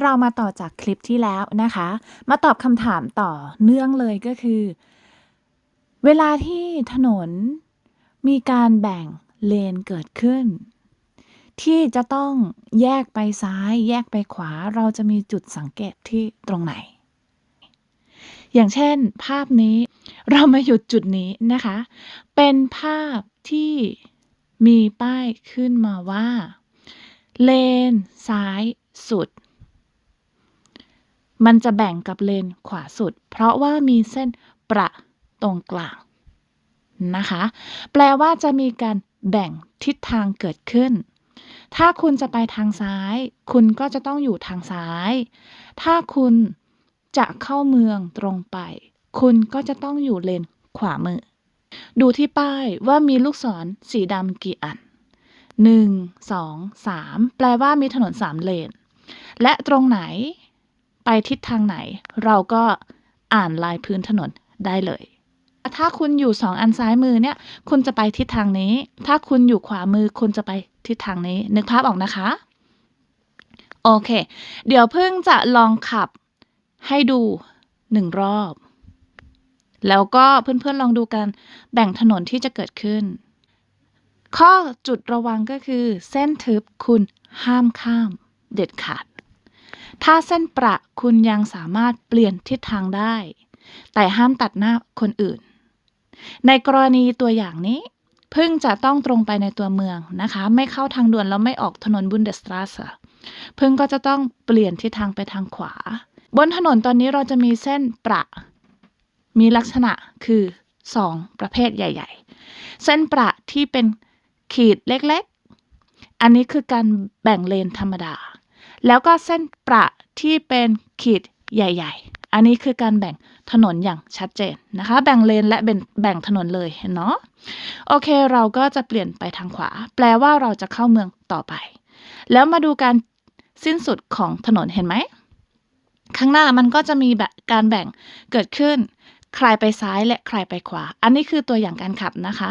เรามาต่อจากคลิปที่แล้วนะคะ มาตอบคำถามต่อเนื่องเลยก็คือ เวลาที่ถนนมีการแบ่งเลนเกิดขึ้น ที่จะต้องแยกไปซ้าย แยกไปขวาเราจะมีจุดสังเกตที่ตรงไหน อย่างเช่น ภาพนี้เรามาหยุดจุดนี้นะคะ เป็นภาพที่มีป้ายขึ้นมาว่า เลนซ้ายสุด มันจะแบ่งกับเลนขวาสุด เพราะว่ามีเส้นประตรงกลางนะคะ แปลว่าจะมีการแบ่งทิศทางเกิดขึ้น ถ้าคุณจะไปทางซ้าย คุณก็จะต้องอยู่ทางซ้าย ถ้าคุณจะเข้าเมืองตรงไป คุณก็จะต้องอยู่เลนขวามือ ดูที่ป้ายว่ามีลูกศรสีดำกี่อันหนึ่งสองสามแปลว่ามีถนนสามเลน และตรงไหน ทิศทางไหน เราก็อ่านลายพื้นถนนได้เลย ถ้าคุณอยู่สองอันซ้ายมือเนี่ย คุณจะไปทิศทางนี้ ถ้าคุณอยู่ขวามือคุณจะไปทิศทางนี้ นึกภาพออกนะคะ โอเค เดี๋ยวเพิ่งจะลองขับให้ดูหนึ่งรอบ แล้วก็เพื่อนๆลองดูกันแบ่งถนนที่จะเกิดขึ้น ข้อจุดระวังก็คือ เส้นทึบคุณห้ามข้ามเด็ดขาด ถ้าเส้นประคุณยังสามารถเปลี่ยนทิศทางได้ แต่ห้ามตัดหน้าคนอื่น ในกรณีตัวอย่างนี้พิ่งจะต้องตรงไปในตัวเมืองนะคะ ไม่เข้าทางด่วนแล้วไม่ออกถนนบุนเดสตราสพิ่งก็จะต้องเปลี่ยนทิศทางไปทางขวา บนถนนตอนนี้เราจะมีเส้นประ มีลักษณะคือ 2 ประเภทใหญ่ ๆ เส้นประที่เป็นขีดเล็กๆ อันนี้คือการแบ่งเลนธรรมดา แล้วก็เส้นประที่เป็นขีดใหญ่ ๆ อันนี้คือการแบ่งถนนอย่างชัดเจนนะคะ แบ่งเลนและแบ่งแบ่งถนนเลยเนาะโอเคเราก็จะเปลี่ยนไปทางขวา แปลว่าเราจะเข้าเมืองต่อไป แล้วมาดูการสิ้นสุดของถนนเห็นไหม ข้างหน้ามันก็จะมีแบบการแบ่งเกิดขึ้น ใครไปซ้ายและใครไปขวา อันนี้คือตัวอย่างการขับนะคะ